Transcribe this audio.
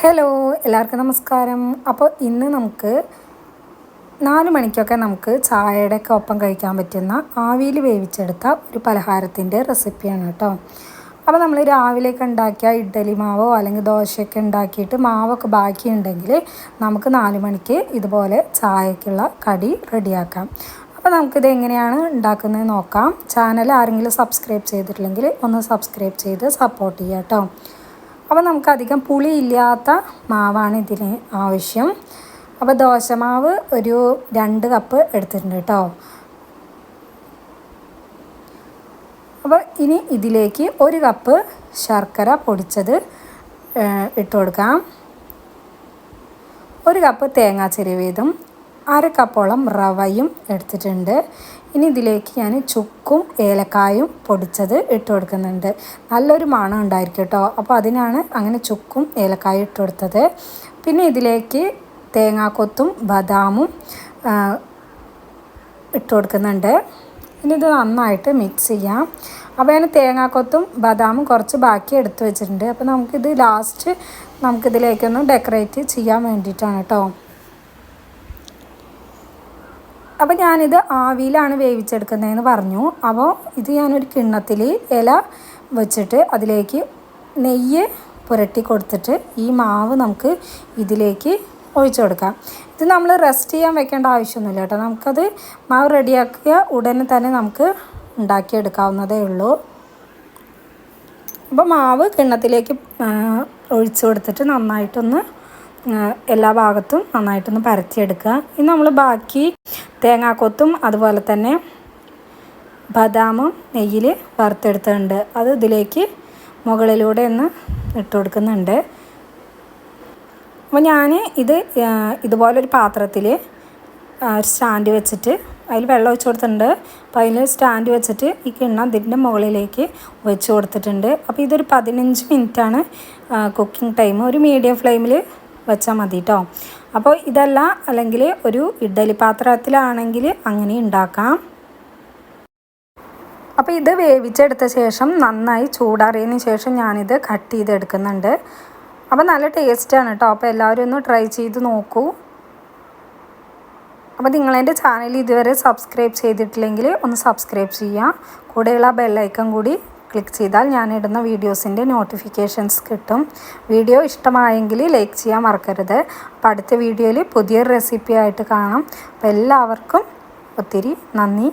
Hello എല്ലാവർക്കും നമസ്കാരം. അപ്പോൾ ഇന്ന് നമുക്ക് നാല് മണിക്കൊക്കെ നമുക്ക് ചായയുടെ ഒക്കെ ഒപ്പം കഴിക്കാൻ പറ്റുന്ന ആവിയിൽ വേവിച്ചെടുത്ത ഒരു പലഹാരത്തിന്റെ റെസിപ്പിയാണ് കേട്ടോ. അപ്പോൾ നമ്മൾ രാവിലെയൊക്കെ ഉണ്ടാക്കിയ ഇഡ്ഡലി മാവോ അല്ലെങ്കിൽ ദോശയൊക്കെ ഉണ്ടാക്കിയിട്ട് മാവൊക്കെ ബാക്കിയുണ്ടെങ്കിൽ നമുക്ക് നാല് മണിക്ക് ഇതുപോലെ ചായക്കുള്ള കടി റെഡിയാക്കാം. അപ്പോൾ നമുക്കിത് എങ്ങനെയാണ് ഉണ്ടാക്കുന്നത് നോക്കാം. ചാനൽ ആരെങ്കിലും സബ്സ്ക്രൈബ് ചെയ്തിട്ടില്ലെങ്കിൽ ഒന്ന് സബ്സ്ക്രൈബ് ചെയ്ത് സപ്പോർട്ട് ചെയ്യാം കേട്ടോ. അപ്പോൾ നമുക്ക് നമുക്കധികം പുളിയില്ലാത്ത മാവാണ് ഇതിന് ആവശ്യം. അപ്പോൾ ദോശമാവ് ഒരു രണ്ട് കപ്പ് എടുത്തിട്ടുണ്ട് കേട്ടോ. അപ്പോൾ ഇനി ഇതിലേക്ക് ഒരു കപ്പ് ശർക്കര പൊടിച്ചത് ഇട്ട് കൊടുക്കാം. ഒരു കപ്പ് തേങ്ങാ ചെരുവീതും അര കപ്പോളം റവയും എടുത്തിട്ടുണ്ട്. ഇനി ഇതിലേക്ക് ഞാൻ ചുക്കും ഏലക്കായും പൊടിച്ചത് ഇട്ട് കൊടുക്കുന്നുണ്ട്. നല്ലൊരു മണം ഉണ്ടായിരിക്കും കേട്ടോ. അപ്പോൾ അതിനാണ് അങ്ങനെ ചുക്കും ഏലക്കായും ഇട്ട് കൊടുത്തത്. പിന്നെ ഇതിലേക്ക് തേങ്ങാക്കൊത്തും ബദാമും ഇട്ട് കൊടുക്കുന്നുണ്ട്. ഇനി ഇത് നന്നായിട്ട് മിക്സ് ചെയ്യാം. അപ്പോൾ ഞാൻ തേങ്ങാക്കൊത്തും ബദാമും കുറച്ച് ബാക്കി എടുത്ത് വെച്ചിട്ടുണ്ട്. അപ്പോൾ നമുക്കിത് ലാസ്റ്റ് നമുക്കിതിലേക്കൊന്ന് ഡെക്കറേറ്റ് ചെയ്യാൻ വേണ്ടിയിട്ടാണ് കേട്ടോ. അപ്പോൾ ഞാനിത് ആവിയിലാണ് വേവിച്ചെടുക്കുന്നതെന്ന് പറഞ്ഞു. അപ്പോൾ ഇത് ഞാനൊരു കിണ്ണത്തിൽ ഇല വെച്ചിട്ട് അതിലേക്ക് നെയ്യ് പുരട്ടി കൊടുത്തിട്ട് ഈ മാവ് നമുക്ക് ഇതിലേക്ക് ഒഴിച്ചു കൊടുക്കാം. ഇത് നമ്മൾ റെസ്റ്റ് ചെയ്യാൻ വെക്കേണ്ട ആവശ്യമൊന്നുമില്ല കേട്ടോ. നമുക്കത് മാവ് റെഡിയാക്കിയ ഉടനെ തന്നെ നമുക്ക് ഉണ്ടാക്കിയെടുക്കാവുന്നതേ ഉള്ളൂ. അപ്പോൾ മാവ് കിണ്ണത്തിലേക്ക് ഒഴിച്ചു കൊടുത്തിട്ട് നന്നായിട്ടൊന്ന് എല്ലാ ഭാഗത്തും നന്നായിട്ടൊന്ന് പരത്തിയെടുക്കുക. ഇനി നമ്മൾ ബാക്കി തേങ്ങാക്കൊത്തും അതുപോലെ തന്നെ ബദാമും നെയ്യിൽ വറുത്തെടുത്തിട്ടുണ്ട്. അത് ഇതിലേക്ക് മുകളിലൂടെ ഒന്ന് ഇട്ട് കൊടുക്കുന്നുണ്ട്. അപ്പോൾ ഞാൻ ഇത് ഇതുപോലൊരു പാത്രത്തിൽ സ്റ്റാൻഡ് വെച്ചിട്ട് അതിൽ വെള്ളം ഒഴിച്ച് കൊടുത്തിട്ടുണ്ട്. അപ്പോൾ അതിൽ സ്റ്റാൻഡ് വെച്ചിട്ട് ഈ കിണ്ണ ഇതിന്റെ മുകളിലേക്ക് വെച്ച് കൊടുത്തിട്ടുണ്ട്. അപ്പോൾ ഇതൊരു പതിനഞ്ച് മിനിറ്റാണ് കുക്കിംഗ് ടൈം. ഒരു മീഡിയം ഫ്ലെയിമിൽ വെച്ചാൽ മതി കേട്ടോ അപ്പോൾ ഇതല്ല അല്ലെങ്കിൽ ഒരു ഇഡ്ഡലി പാത്രത്തിലാണെങ്കിൽ അങ്ങനെ ഉണ്ടാക്കാം. അപ്പോൾ ഇത് വേവിച്ചെടുത്ത ശേഷം നന്നായി ചൂടാറിയതിന് ശേഷം ഞാനിത് കട്ട് ചെയ്തെടുക്കുന്നുണ്ട്. അപ്പോൾ നല്ല ടേസ്റ്റാണ് കേട്ടോ. അപ്പോൾ എല്ലാവരും ഒന്ന് ട്രൈ ചെയ്ത് നോക്കൂ. അപ്പോൾ നിങ്ങളെന്റെ ചാനൽ ഇതുവരെ സബ്സ്ക്രൈബ് ചെയ്തിട്ടില്ലെങ്കിൽ ഒന്ന് സബ്സ്ക്രൈബ് ചെയ്യുക. കൂടെയുള്ള ബെല്ലൈക്കൺ കൂടി ക്ലിക്ക് ചെയ്താൽ ഞാൻ ഇടുന്ന വീഡിയോസിന്റെ നോട്ടിഫിക്കേഷൻസ് കിട്ടും. വീഡിയോ ഇഷ്ടമായെങ്കിൽ ലൈക്ക് ചെയ്യാൻ മറക്കരുത്. അപ്പോൾ അടുത്ത വീഡിയോയിൽ പുതിയൊരു റെസിപ്പി ആയിട്ട് കാണാം. അപ്പോൾ എല്ലാവർക്കും ഒത്തിരി നന്ദി.